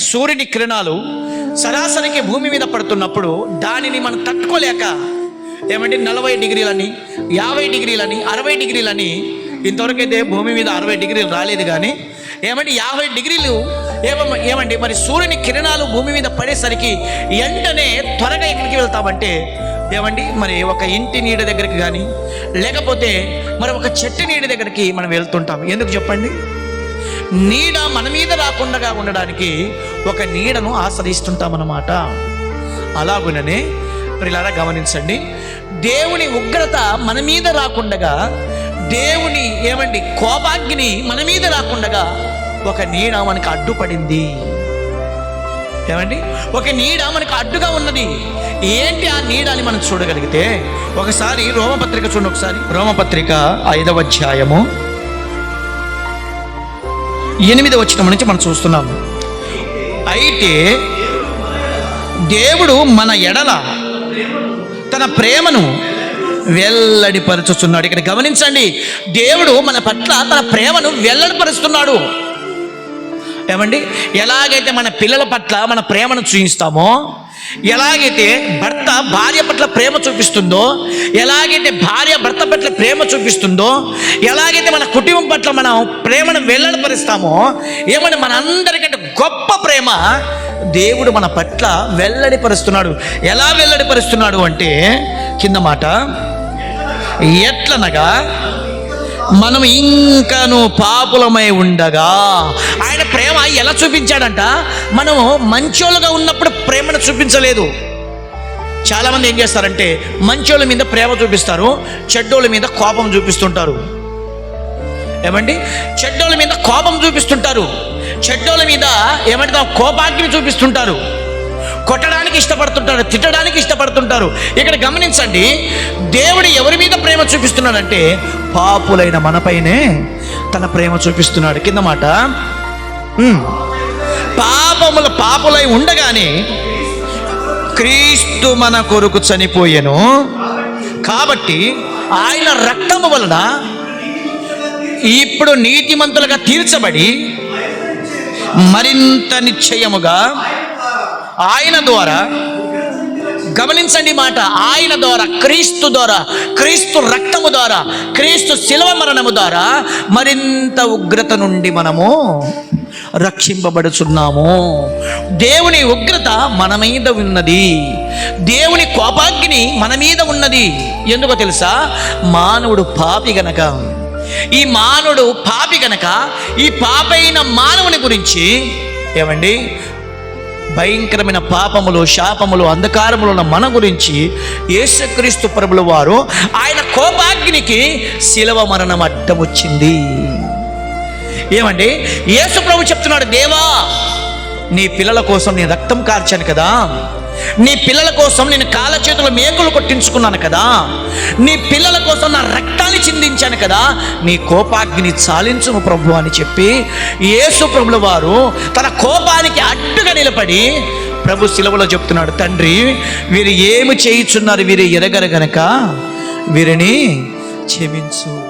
సూర్యుని కిరణాలు సరాసరికి భూమి మీద పడుతున్నప్పుడు దానిని మనం తట్టుకోలేక ఏమంటే నలభై డిగ్రీలని యాభై డిగ్రీలని అరవై డిగ్రీలని ఇంతవరకు అయితే భూమి మీద అరవై డిగ్రీలు రాలేదు కానీ ఏమంటే యాభై డిగ్రీలు ఏమ ఏమండి మరి సూర్యుని కిరణాలు భూమి మీద పడేసరికి వెంటనే త్వరగా ఎక్కడికి వెళ్తామంటే ఏమండి మరి ఒక ఇంటి నీడ దగ్గరికి కానీ లేకపోతే మరి ఒక చెట్టు నీడ దగ్గరికి మనం వెళ్తుంటాం. ఎందుకు చెప్పండి? నీడ మన మీద రాకుండా ఉండడానికి ఒక నీడను ఆశ్రయిస్తుంటామన్నమాట అలాగుననే ప్రిలారా గమనించండి. దేవుని ఉగ్రత మన మీద రాకుండగా దేవుని ఏమండి కోపాగ్ని మన మీద రాకుండగా ఒక నీడ మనకు అడ్డుపడింది. ఏమండి? ఒక నీడ మనకు అడ్డుగా ఉన్నది. ఏంటి ఆ నీడని మనం చూడగలిగితే? ఒకసారి రోమపత్రిక చూడండి ఒకసారి. రోమపత్రిక ఐదవ అధ్యాయము ఎనిమిది వచ్చిన నుంచి మనం చూస్తున్నాము. అయితే దేవుడు మన ఎడల తన ప్రేమను వెల్లడిపరుచుతున్నాడు ఇక్కడ గమనించండి దేవుడు మన పట్ల తన ప్రేమను వెల్లడిపరుస్తున్నాడు. ఏమండి? ఎలాగైతే మన పిల్లల పట్ల మన ప్రేమను చూపిస్తామో ఎలాగైతే భర్త భార్య పట్ల ప్రేమ చూపిస్తుందో ఎలాగైతే భార్య భర్త పట్ల ప్రేమ చూపిస్తుందో ఎలాగైతే మన కుటుంబం పట్ల మనం ప్రేమను వెల్లడిపరుస్తామో ఏమని మన అందరికంటే గొప్ప ప్రేమ దేవుడు మన పట్ల వెల్లడిపరుస్తున్నాడు. ఎలా వెల్లడిపరుస్తున్నాడు అంటే కింద మాట ఎట్లనగా మనం ఇంకను పాపులమై ఉండగా. ఆయన ప్రేమ ఎలా చూపించాడంట? మనము మంచోళ్ళుగా ఉన్నప్పుడు ప్రేమ చూపించలేదు. చాలామంది ఏం చేస్తారంటే మంచోళ్ళ మీద ప్రేమ చూపిస్తారు చెడ్డోళ్ళ మీద కోపం చూపిస్తుంటారు. ఏమండి? చెడ్డోళ్ళ మీద కోపం చూపిస్తుంటారు. చెడ్డోళ్ళ మీద ఏమంటే కోపాగ్ని చూపిస్తుంటారు. కొట్టడానికి ఇష్టపడుతుంటారు తిట్టడానికి ఇష్టపడుతుంటారు. ఇక్కడ గమనించండి దేవుడు ఎవరి మీద ప్రేమ చూపిస్తున్నాడంటే పాపులైన మనపైనే తన ప్రేమ చూపిస్తున్నాడు. కింద మాట పాపముల పాపులై ఉండగానే క్రీస్తు మన కొరకు చనిపోయాను. కాబట్టి ఆయన రక్తము వలన ఇప్పుడు నీతిమంతులుగా తీర్చబడి మరింత నిశ్చయముగా ఆయన ద్వారా గమనించండి మాట ఆయన ద్వారా క్రీస్తు ద్వారా క్రీస్తు రక్తము ద్వారా క్రీస్తు శిలవ మరణము ద్వారా మరింత ఉగ్రత నుండి మనము రక్షింపబడుచున్నాము. దేవుని ఉగ్రత మన మీద ఉన్నది. దేవుని కోపాగ్ని మన మీద ఉన్నది. ఎందుకో తెలుసా? మానవుడు పాపి గనక. ఈ మానవుడు పాపి గనక ఈ పాపైన మానవుని గురించి ఏమండి? భయంకరమైన పాపములు శాపములు అంధకారములు ఉన్న మన గురించి యేసుక్రీస్తు ప్రభుల వారు ఆయన కోపాగ్నికి శిలవ మరణం అడ్డమొచ్చింది. వచ్చింది ఏమండి? యేసు ప్రభు చెప్తున్నాడు దేవా నీ పిల్లల కోసం నేను రక్తం కార్చాను కదా. నీ పిల్లల కోసం నేను కాళ్ళ చేతుల మేకులు కొట్టించుకున్నాను కదా. నీ పిల్లల కోసం నా రక్తాన్ని చిందించాను కదా. నీ కోపాగ్ని చాలించు ప్రభు అని చెప్పి యేసు ప్రభుల వారు తన కోపానికి అడ్డుగా నిలబడి ప్రభు శిలవలో చెప్తున్నాడు తండ్రి వీరు ఏమి చేయుచున్నారు? వీరు ఎరగరు గనక. వీరిని క్షమించు.